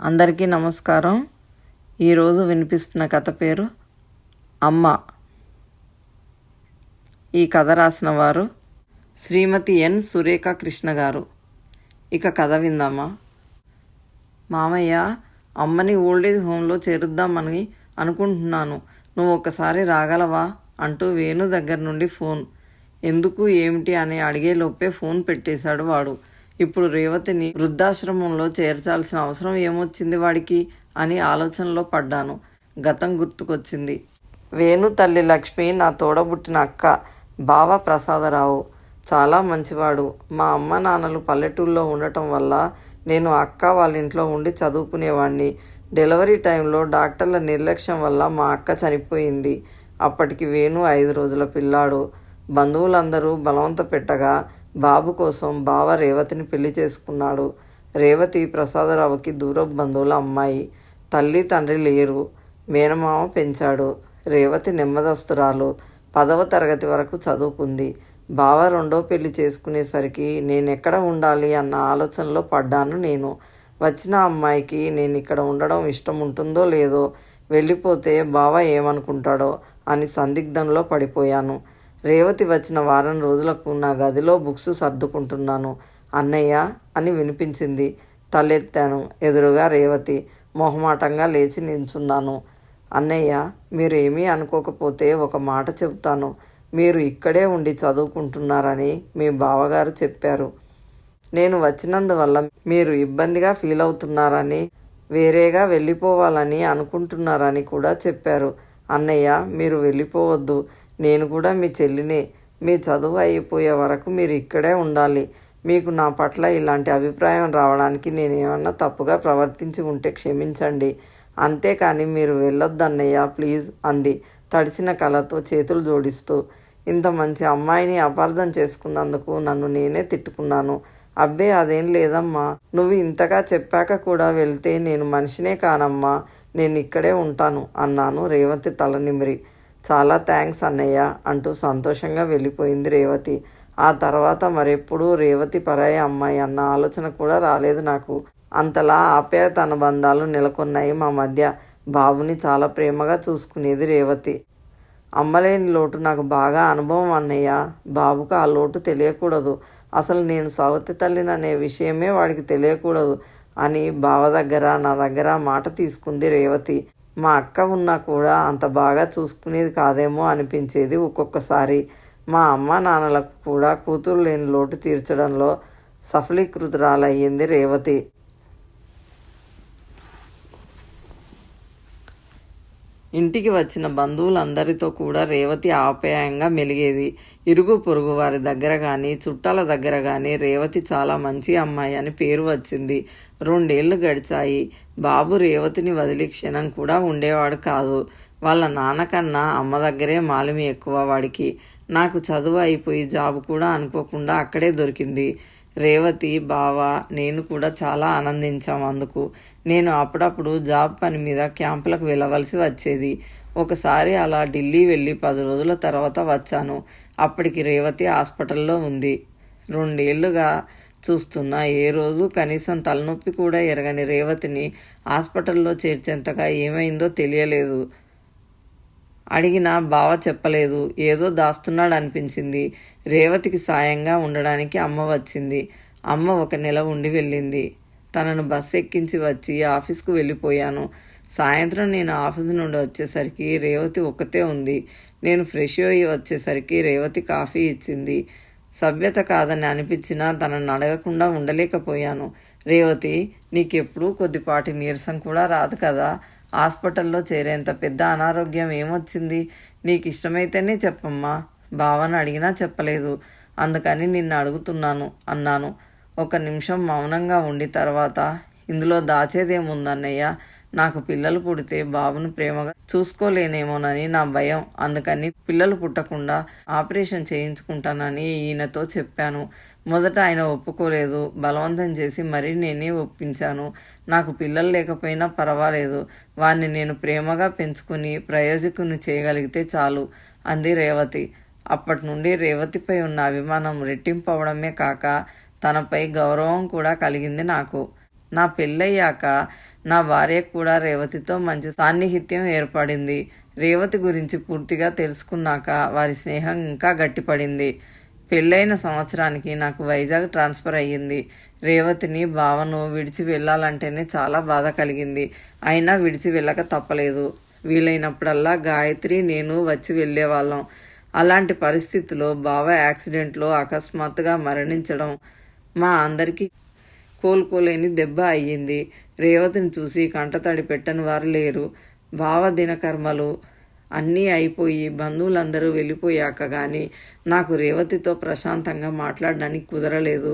అందరికీ నమస్కారం. ఈరోజు వినిపిస్తున్న కథ పేరు అమ్మ. ఈ కథ రాసిన వారు శ్రీమతి ఎన్. సురేఖ కృష్ణ గారు. ఇక కథ విందామా? మామయ్య అమ్మని ఓల్డేజ్ హోమ్లో చేరుద్దామని అనుకుంటున్నాను. నువ్వు ఒకసారి రాగలవా? అంటూ వేణు దగ్గర నుండి ఫోన్. ఎందుకు ఏమిటి అని అడిగే లోపే ఫోన్ పెట్టేశాడు వాడు. ఇప్పుడు రేవతిని వృద్ధాశ్రమంలో చేర్చాల్సిన అవసరం ఏమొచ్చింది వాడికి అని ఆలోచనలో పడ్డాను. గతం గుర్తుకొచ్చింది. వేణు తల్లి లక్ష్మి నా తోడబుట్టిన అక్క బావ ప్రసాదరావు. చాలా మంచివాడు. మా అమ్మ నాన్నలు పల్లెటూళ్ళలో ఉండటం వల్ల నేను అక్క వాళ్ళ ఇంట్లో ఉండి చదువుకునేవాడిని డెలివరీ టైంలో డాక్టర్ల నిర్లక్ష్యం వల్ల మా అక్క చనిపోయింది. అప్పటికి వేణు ఐదు రోజుల పిల్లాడు. బంధువులందరూ బలవంత పెట్టగా బాబు కోసం బావ రేవతిని పెళ్ళి చేసుకున్నాడు. రేవతి ప్రసాదరావుకి దూర బంధువుల అమ్మాయి. తల్లి తండ్రి లేరు. మేనమామ పెంచాడు. రేవతి నెమ్మదస్తురాలు. పదవ తరగతి వరకు చదువుకుంది. బావ రెండో పెళ్ళి చేసుకునేసరికి నేను ఎక్కడ ఉండాలి అన్న ఆలోచనలో పడ్డాను నేను. వచ్చిన అమ్మాయికి నేను ఇక్కడ ఉండడం ఇష్టం ఉంటుందో లేదో వెళ్ళిపోతే బావ ఏమనుకుంటాడో అని సందిగ్ధంలో పడిపోయాను. రేవతి వచ్చిన వారం రోజులకు నా గదిలో బుక్స్ సర్దుకుంటున్నాను. అన్నయ్య అని వినిపించింది. తలెత్తాను. ఎదురుగా రేవతి మొహమాటంగా లేచి నించున్నాను అన్నయ్య మీరు ఏమీ అనుకోకపోతే ఒక మాట చెబుతాను. మీరు ఇక్కడే ఉండి చదువుకుంటున్నారని మీ బావగారు చెప్పారు. నేను వచ్చినందువల్ల మీరు ఇబ్బందిగా ఫీల్ అవుతున్నారని వేరేగా వెళ్ళిపోవాలని అనుకుంటున్నారని కూడా చెప్పారు. అన్నయ్య మీరు వెళ్ళిపోవద్దు. నేను కూడా మీ చెల్లినే మీ చదువు అయిపోయే వరకు మీరు ఇక్కడే ఉండాలి. మీకు నా పట్ల ఇలాంటి అభిప్రాయం రావడానికి నేను ఏమన్నా తప్పుగా ప్రవర్తించి ఉంటే క్షమించండి. అంతేకాని మీరు వెళ్ళొద్దన్నయ్య ప్లీజ్ అంది తడిసిన కళతో చేతులు జోడిస్తూ. ఇంత మంచి అమ్మాయిని అపార్థం చేసుకున్నందుకు నన్ను నేనే తిట్టుకున్నాను. అబ్బే అదేం లేదమ్మా. నువ్వు ఇంతగా చెప్పాక కూడా వెళ్తే నేను మనిషినే కానమ్మా. నేను ఇక్కడే ఉంటాను అన్నాను రేవతి తలనిమిరి చాలా థ్యాంక్స్ అన్నయ్య అంటూ సంతోషంగా వెళ్ళిపోయింది రేవతి. ఆ తర్వాత మరెప్పుడూ రేవతి పరాయి అమ్మాయి అన్న ఆలోచన కూడా రాలేదు నాకు. అంతలా ఆప్యాయత అనుబంధాలు నెలకొన్నాయి మా మధ్య. బాబుని చాలా ప్రేమగా చూసుకునేది రేవతి. అమ్మలేని లోటు నాకు బాగా అనుభవం అన్నయ్య. బాబుకు ఆ లోటు తెలియకూడదు. అసలు నేను సవతి తల్లిననే అనే విషయమే వాడికి తెలియకూడదు అని బావ దగ్గర నా దగ్గర మాట తీసుకుంది రేవతి. మా అక్క ఉన్నా కూడా అంత బాగా చూసుకునేది కాదేమో అనిపించేది ఒక్కొక్కసారి. మా అమ్మ నాన్నలకు కూడా కూతురు లేని లోటు తీర్చడంలో సఫలీకృతురాలయ్యింది రేవతి. ఇంటికి వచ్చిన బంధువులందరితో కూడా రేవతి ఆప్యాయంగా మెలిగేది. ఇరుగు పొరుగు వారి దగ్గర కానీ చుట్టాల దగ్గర కానీ రేవతి చాలా మంచి అమ్మాయి అని పేరు వచ్చింది. రెండేళ్ళు గడిచాయి. బాబు రేవతిని వదిలి క్షణం కూడా ఉండేవాడు కాదు. వాళ్ళ నాన్నకన్నా అమ్మ దగ్గరే మాలిమి ఎక్కువ వాడికి. నాకు చదువు అయిపోయి జాబ్ కూడా అనుకోకుండా అక్కడే దొరికింది. రేవతి బావ నేను కూడా చాలా ఆనందించాం అందుకు. నేను అప్పుడప్పుడు జాబ్ పని మీద క్యాంపులకు వెళ్ళవలసి వచ్చేది. ఒకసారి అలా ఢిల్లీ వెళ్ళి పది రోజుల తర్వాత వచ్చాను. అప్పటికి రేవతి హాస్పిటల్లో ఉంది. రెండేళ్ళుగా చూస్తున్నా ఏ రోజు కనీసం తలనొప్పి కూడా ఎరగని రేవతిని హాస్పిటల్లో చేర్చేంతగా ఏమైందో తెలియలేదు. అడిగినా బావ చెప్పలేదు. ఏదో దాస్తున్నాడు అనిపించింది రేవతికి సాయంగా ఉండడానికి అమ్మ వచ్చింది. అమ్మ ఒక నెల ఉండి వెళ్ళింది. తనను బస్సు ఎక్కించి వచ్చి ఆఫీస్కు వెళ్ళిపోయాను. సాయంత్రం నేను ఆఫీస్ నుండి వచ్చేసరికి రేవతి ఒక్కతే ఉంది. నేను ఫ్రెష్ అయ్యి వచ్చేసరికి రేవతి కాఫీ ఇచ్చింది. సభ్యత కాదని అనిపించినా తనను అడగకుండా ఉండలేకపోయాను. రేవతి నీకెప్పుడూ కొద్దిపాటి నీరసం కూడా రాదు కదా. హాస్పిటల్లో చేరేంత పెద్ద అనారోగ్యం ఏమొచ్చింది? నీకు ఇష్టమైతేనే చెప్పమ్మా. భావన అడిగినా చెప్పలేదు. అందుకని నిన్ను అడుగుతున్నాను అన్నాను. ఒక నిమిషం మౌనంగా ఉండి తర్వాత ఇందులో దాచేదేముందన్నయ్య? నాకు పిల్లలు పుడితే బాబును ప్రేమగా చూసుకోలేనేమోనని నా భయం. అందుకని పిల్లలు పుట్టకుండా ఆపరేషన్ చేయించుకుంటానని ఈయనతో చెప్పాను. మొదట ఆయన ఒప్పుకోలేదు. బలవంతం చేసి మరీ నేనే ఒప్పించాను. నాకు పిల్లలు లేకపోయినా పర్వాలేదు. వారిని నేను ప్రేమగా పెంచుకుని ప్రయోజకుని చేయగలిగితే చాలు అంది రేవతి. అప్పటి నుండి రేవతిపై ఉన్న అభిమానం రెట్టింపు అవడమే కాక తనపై గౌరవం కూడా కలిగింది నాకు. నా పెళ్ళయ్యాక నా భార్య కూడా రేవతితో మంచి సాన్నిహిత్యం ఏర్పడింది. రేవతి గురించి పూర్తిగా తెలుసుకున్నాక వారి స్నేహం ఇంకా గట్టిపడింది. పెళ్ళైన సంవత్సరానికి నాకు వైజాగ్ ట్రాన్స్ఫర్ అయ్యింది. రేవతిని భావను విడిచి వెళ్ళాలంటేనే చాలా బాధ కలిగింది. అయినా విడిచి వెళ్ళక తప్పలేదు. వీలైనప్పుడల్లా గాయత్రి నేను వచ్చి వెళ్ళేవాళ్ళం. అలాంటి పరిస్థితిలో బావ యాక్సిడెంట్లో అకస్మాత్తుగా మరణించడం మా అందరికీ కోలుకోలేని దెబ్బ అయ్యింది. రేవతిని చూసి కంటతడి పెట్టని వారు లేరు. భావ దినకర్మలు అన్నీ అయిపోయి బంధువులందరూ వెళ్ళిపోయాక కానీ నాకు రేవతితో ప్రశాంతంగా మాట్లాడడానికి కుదరలేదు.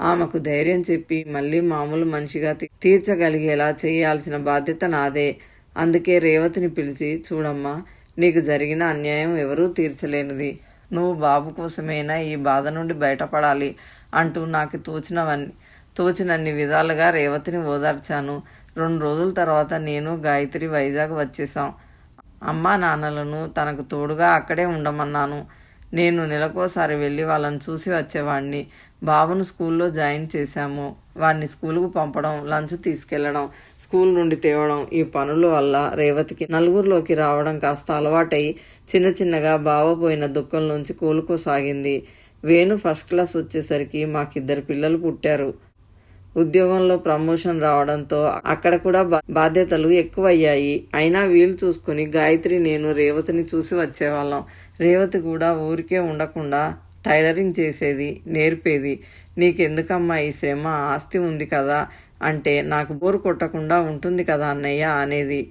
ఆమెకు ధైర్యం చెప్పి మళ్ళీ మామూలు మనిషిగా తీర్చగలిగేలా చేయాల్సిన బాధ్యత నాదే. అందుకే రేవతిని పిలిచి చూడమ్మా నీకు జరిగిన అన్యాయం ఎవరూ తీర్చలేనిది. నువ్వు బాబు కోసమైనా ఈ బాధ నుండి బయటపడాలి అంటూ నాకు తోచినవన్నీ తోచినన్ని విధాలుగా రేవతిని ఓదార్చాను. రెండు రోజుల తర్వాత నేను గాయత్రి వైజాగ్ వచ్చేసాం అమ్మా నాన్నలను తనకు తోడుగా అక్కడే ఉండమన్నాను. నేను నెలకోసారి వెళ్ళి వాళ్ళని చూసి వచ్చేవాడిని బాబును స్కూల్లో జాయిన్ చేశాము. వాడిని స్కూలుకు పంపడం లంచ్ తీసుకెళ్ళడం స్కూల్ నుండి తేవడం ఈ పనుల వల్ల రేవతికి నలుగురిలోకి రావడం కాస్త అలవాటై చిన్న చిన్నగా బావపోయిన దుఃఖం నుంచి కోలుకోసాగింది. వేణు ఫస్ట్ క్లాస్ వచ్చేసరికి మాకిద్దరు పిల్లలు పుట్టారు. ఉద్యోగంలో ప్రమోషన్ రావడంతో అక్కడ కూడా బా- బాధ్యతలు ఎక్కువయ్యాయి. అయినా వీలు చూసుకుని గాయత్రి నేను రేవతిని చూసి వచ్చేవాళ్ళం. రేవతి కూడా ఊరికే ఉండకుండా టైలరింగ్ చేసేది నేర్పేది. నీకెందుకమ్మా ఈ శ్రమ? ఆస్తి ఉంది కదా అంటే నాకు బోరు కొట్టకుండా ఉంటుంది కదా అన్నయ్య అనేది.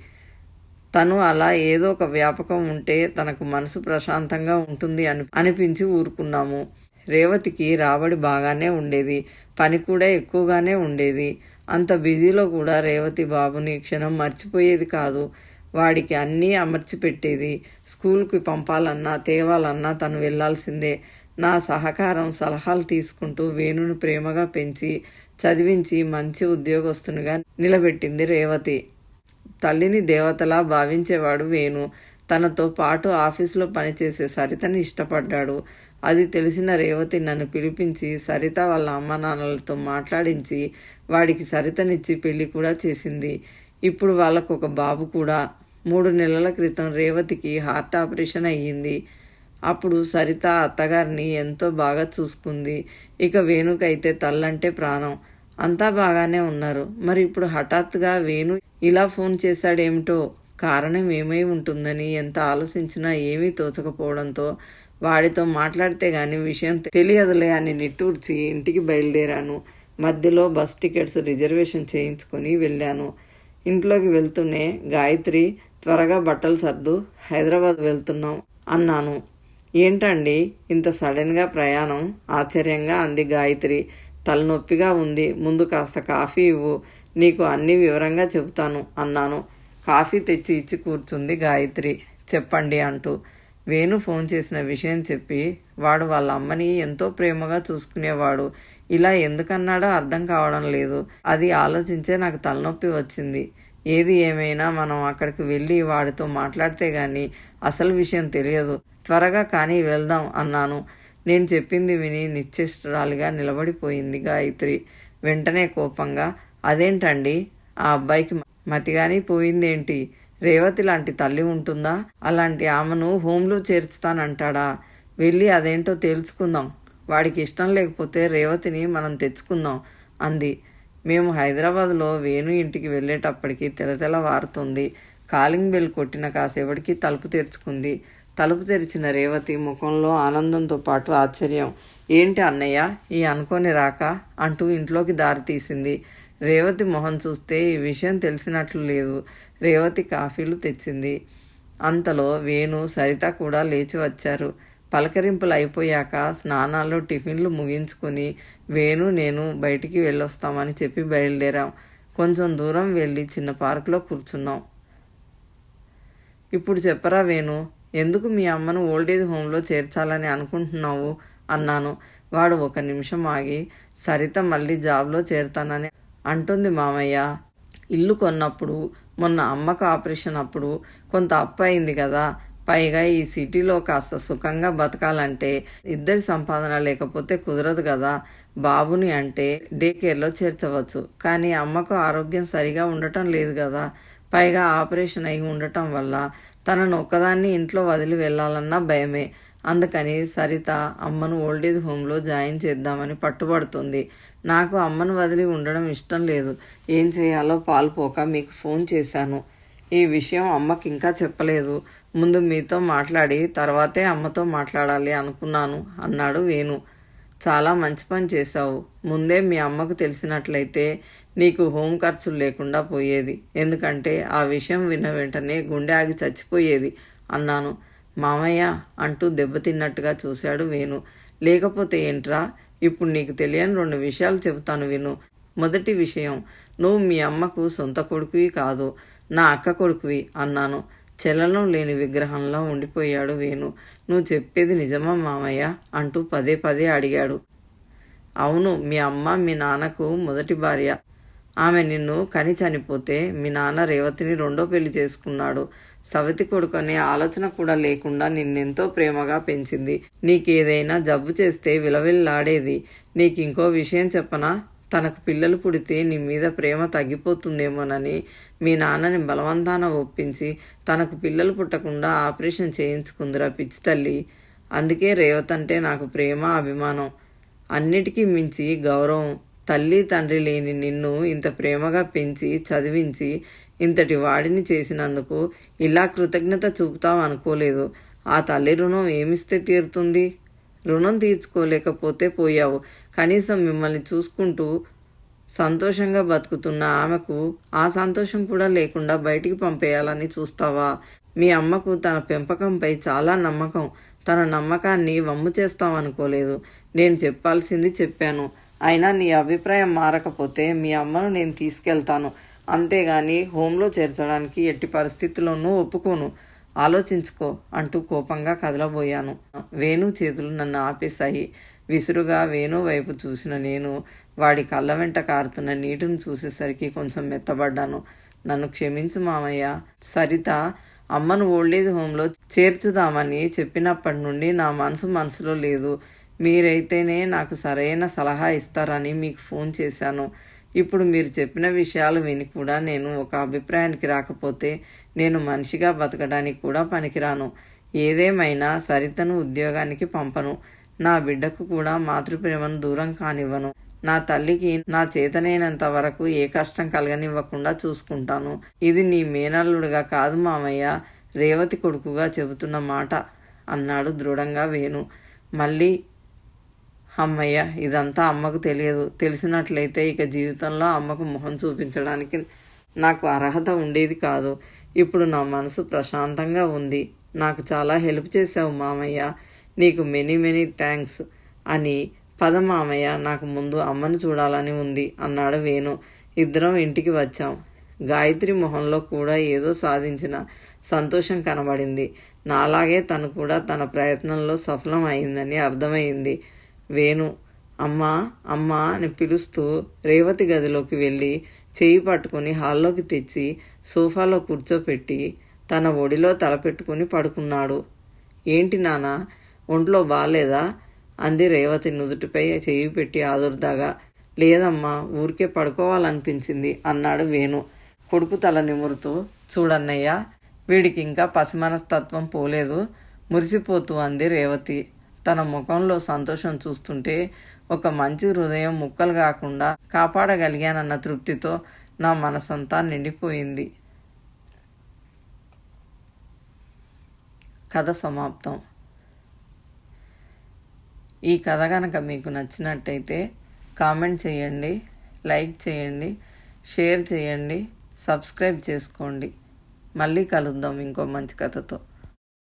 తను అలా ఏదో ఒక వ్యాపకం ఉంటే తనకు మనసు ప్రశాంతంగా ఉంటుంది అని అనిపించి ఊరుకున్నాము. రేవతికి రాబడి బాగానే ఉండేది పని కూడా ఎక్కువగానే ఉండేది. అంత బిజీలో కూడా రేవతి బాబుని క్షణం మర్చిపోయేది కాదు. వాడికి అన్నీ అమర్చి పెట్టేది స్కూల్కి పంపాలన్నా తేవాలన్నా తను వెళ్ళాల్సిందే నా సహకారం సలహాలు తీసుకుంటూ వేణుని ప్రేమగా పెంచి చదివించి మంచి ఉద్యోగస్తునిగా నిలబెట్టింది రేవతి. తల్లిని దేవతలా భావించేవాడు వేణు. తనతో పాటు ఆఫీసులో పనిచేసే సరితని ఇష్టపడ్డాడు. అది తెలిసిన రేవతి నన్ను పిలిపించి సరిత వాళ్ళ అమ్మ నాన్నలతో మాట్లాడించి వాడికి సరితనిచ్చి పెళ్ళి కూడా చేసింది. ఇప్పుడు వాళ్ళకు ఒక బాబు కూడా. మూడు నెలల క్రితం రేవతికి హార్ట్ ఆపరేషన్ అయ్యింది. అప్పుడు సరిత అత్తగారిని ఎంతో బాగా చూసుకుంది. ఇక వేణుకైతే తల్లంటే ప్రాణం. అంతా బాగానే ఉన్నారు. మరి ఇప్పుడు హఠాత్తుగా వేణు ఇలా ఫోన్ చేశాడేమిటో? కారణం ఏమై ఉంటుందని ఎంత ఆలోచించినా ఏమీ తోచకపోవడంతో వాడితో మాట్లాడితే కానీ విషయం తెలియదులే అని నిట్టూర్చి ఇంటికి బయలుదేరాను. మధ్యలో బస్ టికెట్స్ రిజర్వేషన్ చేయించుకొని వెళ్ళాను. ఇంట్లోకి వెళ్తూనే గాయత్రి త్వరగా బట్టలు సర్దు హైదరాబాద్ వెళ్తున్నాం అన్నాను. ఏంటండి ఇంత సడన్గా ప్రయాణం? ఆశ్చర్యంగా అంది గాయత్రి. తలనొప్పిగా ఉంది. ముందు కాస్త కాఫీ ఇవ్వు. నీకు అన్ని వివరంగా చెబుతాను అన్నాను. కాఫీ తెచ్చి ఇచ్చి కూర్చుంది గాయత్రి. చెప్పండి అంటూ. వేణు ఫోన్ చేసిన విషయం చెప్పి వాడు వాళ్ళ అమ్మని ఎంతో ప్రేమగా చూసుకునేవాడు. ఇలా ఎందుకన్నాడో అర్థం కావడం లేదు. అది ఆలోచించే నాకు తలనొప్పి వచ్చింది. ఏది ఏమైనా మనం అక్కడికి వెళ్ళి వాడితో మాట్లాడితే గాని అసలు విషయం తెలియదు. త్వరగా కానీ వెళ్దాం అన్నాను. నేను చెప్పింది విని నిశ్చేష్టురాలిగా నిలబడిపోయింది గాయత్రి. వెంటనే కోపంగా అదేంటండి? ఆ అబ్బాయికి మతిగాని పోయిందేంటి? రేవతి లాంటి తల్లి ఉంటుందా? అలాంటి ఆమెను హోంలో చేర్చుతానంటాడా? వెళ్ళి అదేంటో తేల్చుకుందాం. వాడికి ఇష్టం లేకపోతే రేవతిని మనం తెచ్చుకుందాం అంది. మేము హైదరాబాద్లో వేణు ఇంటికి వెళ్ళేటప్పటికి తెలతెల వారుతుంది. కాలింగ్ బెల్ కొట్టిన కాసేపటికి తలుపు తెరుచుకుంది. తలుపు తెరిచిన రేవతి ముఖంలో ఆనందంతో పాటు ఆశ్చర్యం. ఏంటి అన్నయ్య ఈ అనుకోని రాక అంటూ ఇంట్లోకి దారి తీసింది. రేవతి మొహం చూస్తే ఈ విషయం తెలిసినట్లు లేదు. రేవతి కాఫీలు తెచ్చింది. అంతలో వేణు సరిత కూడా లేచి వచ్చారు. పలకరింపులు అయిపోయాక స్నానాలు టిఫిన్లు ముగించుకొని వేణు నేను బయటికి వెళ్ళొస్తామని చెప్పి బయలుదేరాం. కొంచెం దూరం వెళ్ళి చిన్న పార్కులో కూర్చున్నాం. ఇప్పుడు చెప్పరా వేణు ఎందుకు మీ అమ్మను ఓల్డేజ్ హోమ్లో చేర్చాలని అనుకుంటున్నావు? అన్నాను. వాడు ఒక నిమిషం ఆగి సరిత మళ్ళీ జాబ్లో చేరుతానని అంటుంది మామయ్య. ఇల్లు కొన్నప్పుడు మొన్న అమ్మకు ఆపరేషన్ అప్పుడు కొంత అప్పు అయింది కదా. పైగా ఈ సిటీలో కాస్త సుఖంగా బతకాలంటే ఇద్దరి సంపాదన లేకపోతే కుదరదు కదా. బాబుని అంటే డే కేర్లో చేర్చవచ్చు. కానీ అమ్మకు ఆరోగ్యం సరిగా ఉండటం లేదు కదా. పైగా ఆపరేషన్ అయి ఉండటం వల్ల తనను ఒక్కదాన్ని ఇంట్లో వదిలి వెళ్ళాలన్నా భయమే. అందుకని సరిత అమ్మను ఓల్డేజ్ హోమ్లో జాయిన్ చేద్దామని పట్టుబడుతుంది. నాకు అమ్మను వదిలి ఉండడం ఇష్టం లేదు. ఏం చేయాలో పాల్పోక మీకు ఫోన్ చేశాను. ఈ విషయం అమ్మకి ఇంకా చెప్పలేదు. ముందు మీతో మాట్లాడి తర్వాతే అమ్మతో మాట్లాడాలి అనుకున్నాను అన్నాడు వేణు. చాలా మంచి పని చేశావు. ముందే మీ అమ్మకు తెలిసినట్లయితే నీకు హోం ఖర్చులు లేకుండా పోయేది. ఎందుకంటే ఆ విషయం విన్న వెంటనే గుండె ఆగి చచ్చిపోయేది అన్నాను. మామయ్య అంటూ దెబ్బతిన్నట్టుగా చూశాడు వేణు. లేకపోతే ఏంట్రా? ఇప్పుడు నీకు తెలియని రెండు విషయాలు చెబుతాను విను. మొదటి విషయం నువ్వు మీ అమ్మకు సొంత కొడుకువి కాదు. నా అక్క కొడుకువి అన్నాను. చలనం లేని విగ్రహంలో ఉండిపోయాడు వేణు. నువ్వు చెప్పేది నిజమా మామయ్య? అంటూ పదే పదే అడిగాడు. అవును మీ అమ్మ మీ నాన్నకు మొదటి భార్య. ఆమె నిన్ను కని చనిపోతే మీ నాన్న రేవతిని రెండో పెళ్ళి చేసుకున్నాడు. సవతి కొడుకు అనే ఆలోచన కూడా లేకుండా నిన్నెంతో ప్రేమగా పెంచింది. నీకేదైనా జబ్బు చేస్తే విలవిల్లాడేది. నీకు ఇంకో విషయం చెప్పనా? తనకు పిల్లలు పుడితే నీ మీద ప్రేమ తగ్గిపోతుందేమోనని మీ నాన్నని బలవంతాన ఒప్పించి తనకు పిల్లలు పుట్టకుండా ఆపరేషన్ చేయించుకుందిరా పిచ్చి తల్లి. అందుకే రేవత్ అంటే నాకు ప్రేమ అభిమానం. అన్నిటికీ మించి గౌరవం. తల్లి తండ్రి లేని నిన్ను ఇంత ప్రేమగా పెంచి చదివించి ఇంతటి వాడిని చేసినందుకు ఇలా కృతజ్ఞత చూపుతావు అనుకోలేదు. ఆ తల్లి రుణం ఏమిస్తే తీరుతుంది? రుణం తీర్చుకోలేకపోతే పోయావు. కనీసం మిమ్మల్ని చూసుకుంటూ సంతోషంగా బతుకుతున్న ఆమెకు ఆ సంతోషం కూడా లేకుండా బయటికి పంపేయాలని చూస్తావా? మీ అమ్మకు తన పెంపకంపై చాలా నమ్మకం. తన నమ్మకాన్ని వమ్ము చేస్తామనుకోలేదు నేను చెప్పాల్సింది చెప్పాను. అయినా నీ అభిప్రాయం మారకపోతే మీ అమ్మను నేను తీసుకెళ్తాను. అంతేగాని హోంలో చేర్చడానికి ఎట్టి పరిస్థితుల్లోనూ ఒప్పుకోను. ఆలోచించుకో అంటూ కోపంగా కదలబోయాను. వేణు చేతులు నన్ను ఆపేశాయి. విసురుగా వేణు వైపు చూసిన నేను వాడి కళ్ళ వెంట కారుతున్న నీటిని చూసేసరికి కొంచెం మెత్తబడ్డాను. నన్ను క్షమించు మామయ్య. సరిత అమ్మను ఓల్డేజ్ హోంలో చేర్చుదామని చెప్పినప్పటి నుండి నా మనసు మనసులో లేదు. మీరైతేనే నాకు సరైన సలహా ఇస్తారని మీకు ఫోన్ చేశాను. ఇప్పుడు మీరు చెప్పిన విషయాలు విని కూడా నేను ఒక అభిప్రాయానికి రాకపోతే నేను మనిషిగా బతకడానికి కూడా పనికిరాను. ఏదేమైనా సరితను ఉద్యోగానికి పంపను. నా బిడ్డకు కూడా మాతృప్రేమను దూరం కానివ్వను. నా తల్లికి నా చేతనైనంత వరకు ఏ కష్టం కలగనివ్వకుండా చూసుకుంటాను. ఇది నీ మేనల్లుడుగా కాదు మామయ్య. రేవతి కొడుకుగా చెబుతున్న మాట అన్నాడు దృఢంగా వేణు. మళ్ళీ అమ్మయ్య ఇదంతా అమ్మకు తెలియదు. తెలిసినట్లయితే ఇక జీవితంలో అమ్మకు మొహం చూపించడానికి నాకు అర్హత ఉండేది కాదు. ఇప్పుడు నా మనసు ప్రశాంతంగా ఉంది. నాకు చాలా హెల్ప్ చేశావు మామయ్య. నీకు మెనీ మెనీ థ్యాంక్స్ అని. పద మామయ్య నాకు ముందు అమ్మను చూడాలని ఉంది అన్నాడు వేణు. ఇద్దరం ఇంటికి వచ్చాం. గాయత్రి మొహంలో కూడా ఏదో సాధించిన సంతోషం కనబడింది. నాలాగే తను కూడా తన ప్రయత్నంలో సఫలం అయిందని అర్థమైంది. వేణు అమ్మా అమ్మా అని పిలుస్తూ రేవతి గదిలోకి వెళ్ళి చేయి పట్టుకుని హాల్లోకి తెచ్చి సోఫాలో కూర్చోపెట్టి తన ఒడిలో తలపెట్టుకుని పడుకున్నాడు. ఏంటి నాన్న ఒంట్లో బాగాలేదా అంది రేవతి నుదుటిపై చేయి పెట్టి ఆదుర్దాగా. లేదమ్మా ఊరికే పడుకోవాలనిపించింది అన్నాడు వేణు. కొడుకు తల నిమురుతూ చూడన్నయ్య వీడికి ఇంకా పసిమనస్తత్వం పోలేదు మురిసిపోతూ అంది రేవతి. తన ముఖంలో సంతోషం చూస్తుంటే ఒక మంచి హృదయం ముక్కలు కాకుండా కాపాడగలిగానన్న తృప్తితో నా మనసంతా నిండిపోయింది. కథ సమాప్తం. ఈ కథ కనుక మీకు నచ్చినట్టయితే కామెంట్ చేయండి లైక్ చేయండి షేర్ చేయండి సబ్స్క్రైబ్ చేసుకోండి. మళ్ళీ కలుద్దాం ఇంకో మంచి కథతో.